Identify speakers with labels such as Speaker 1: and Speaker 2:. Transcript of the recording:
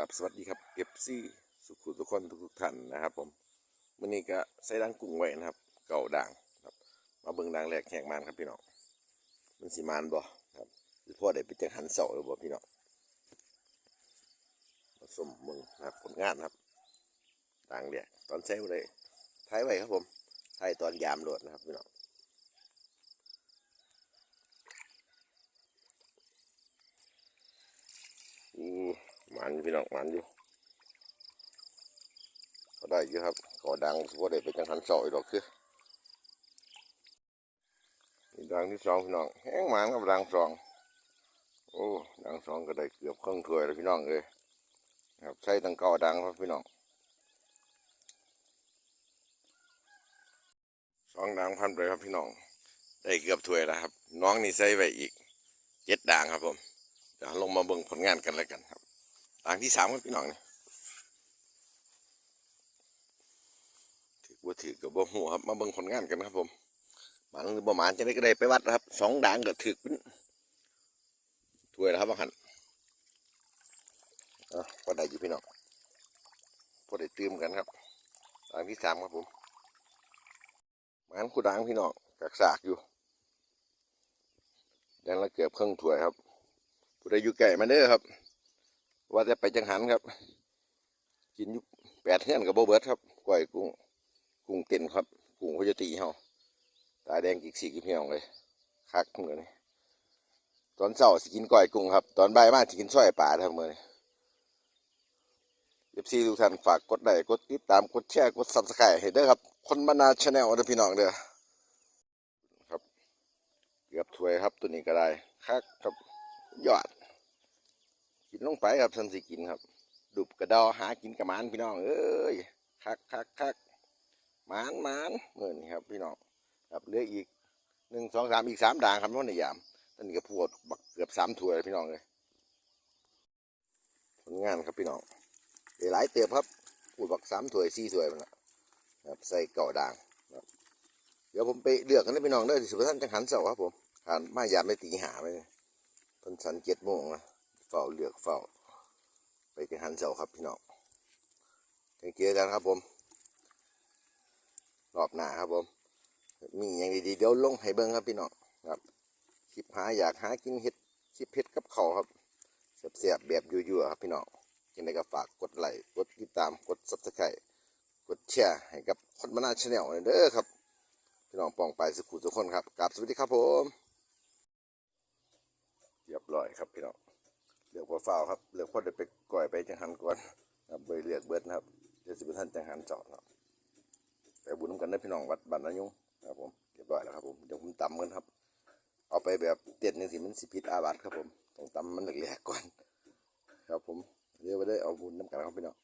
Speaker 1: ครับสวัสดีครับเอฟซีสุขุทุกคนทุกท่านนะครับ ผมวันนี้ก็ใส่ดังกุ้งไว้นะครับ เก่าด่างครับ มาเบิ่งด่างแรกแขกมันครับพี่น้องมันสิมานบ่ครับหรือพ่อได้ไปจังหันเสาหรือบ่พี่น้องมาสมมึงนะครับผลงานครับด่างแรกตอนใช้บ่ไท้ายไว้ครับผมท้ายตอนยามโหลดนะครับพี่น้องอือหมันอยู่ พี่น้องหมันอยู่ก็ได้อยู่ครับก็ดังพ่อได้ไปจังหันเสาอีกดอกคือดังที่สองพี่น้องแห้งหมานกับดังสองโอ้ดังสองก็ได้เกือบครึ่งถ้วยแล้วพี่น้องเอ้ยครับใส่ตั้งก่าดังครับพี่น้องสองดังพันไปครับพี่น้อง ได้เกือบถ้วยแล้วครับ น้องนี่ใส่ไปอีกเจ็ดด่างครับผมเดี๋ยวลงมาเบิ่งผลงานกันแล้วกันครับ ด่างที่สามครับพี่น้องนี่ถือว่าถือกับบ่หัวครับ มาเบิ่งผลงานกันครับผมมันหรือประมาณจะได้ก็ได้ไปวัดนะครับสองด่างก็ถึกเป็นถ้วยแล้วครับบาหันอะพอได้อยู่พี่น้องพอได้ตื่มกันครับด่างที่สามครับผมมันคู่ด่างพี่น้องกักสากอยู่ดังละเกือบครึ่งถ้วยครับผู้ใดอยู่ไก่มาเด้อครับ ว่าจะไปจังหันครับ กินยู่แปดเทือนกับโบเบิร์ตครับก้อยกุ้งกุ้งเต็นครับกุ้งเขาจะตีเฮาตาแดงกิกสีกิพี่น้องเลยคักเหมือนนี่ตอนเช้าสิกินก้อยกุ้งครับ ตอนบ่ายมาสิกินซอยป่าทั้งมือเอฟซีทุกท่านฝากกดไลค์กดติดตามกดแชร์กดซับสไครต์ให้ด้อครับ คนบรรณาชาแนลเด้อพี่น้องเด้อครับ เกือบถวยครับตัวนี้ก็ได้คักครับยอด กินลงไปครับสันสิกินครับ ดุบกระดอหากินกับหมานพี่น้องเอ้ยคักคักคักหมานหมานเงินครับพี่น้องครับเหลืออีกหนึ่งสองสามอีกสามด่างครับน้องในยามตอนนี้ก็พูดบักเกือบสามถ้วยแล้วพี่น้องเลยผลงานครับพี่น้องได้หลายเตียบครับพูดบักสามถ้วยสี่ถ้วยมันละครับใส่เก่าด่างครับเดี๋ยวผมไปเลือกกันนะพี่น้องเด้อที่สุพรรณจังหันเสาครับผมผ่านมายามไม่ตีหาไปเพิ่นสันเจ็ดโมงนะ ฝ้าเลือกเฝ้า ไปจังหันเสาครับพี่น้องจังเจอกันครับผม รอบหน้าครับผม มีอย่างดีๆเดี๋ยวลงให้เบิ่งครับพี่น้องครับคลิปหาอยากหากินเห็ดคลิปเห็ดกับเขาครับเสียบแบบยั่วๆครับพี่น้องยังไงก็ฝากกดไลค์กดติดตามกด subscribe กดแชร์ให้กับคนบรรณาชาแนลเด้อครับพี่น้องปองไปสุขุทุกคนครับกราบสวัสดีครับผมเรียบร้อยครับพี่น้อง เลือกว่าฝ้าครับเลือกพอเดี๋ยวไปก่อยไปจังหันก่อนครับไปเรียกเบิดนะครับเดี๋ยวสิบท่านจังหันเจาะครับไปบุญน้ำกันได้พี่น้องวัดบ้านนายุงครับผมเรียบร้อยแล้วครับผมเดี๋ยวผมตำกันครับ เอาไปแบบเตียนหนึ่งสิมันสิพิษอาบัตครับผมต้องตำมันแหลกก่อน ครับผมเรียกไปได้เอาบุญน้ำกันครับพี่น้อง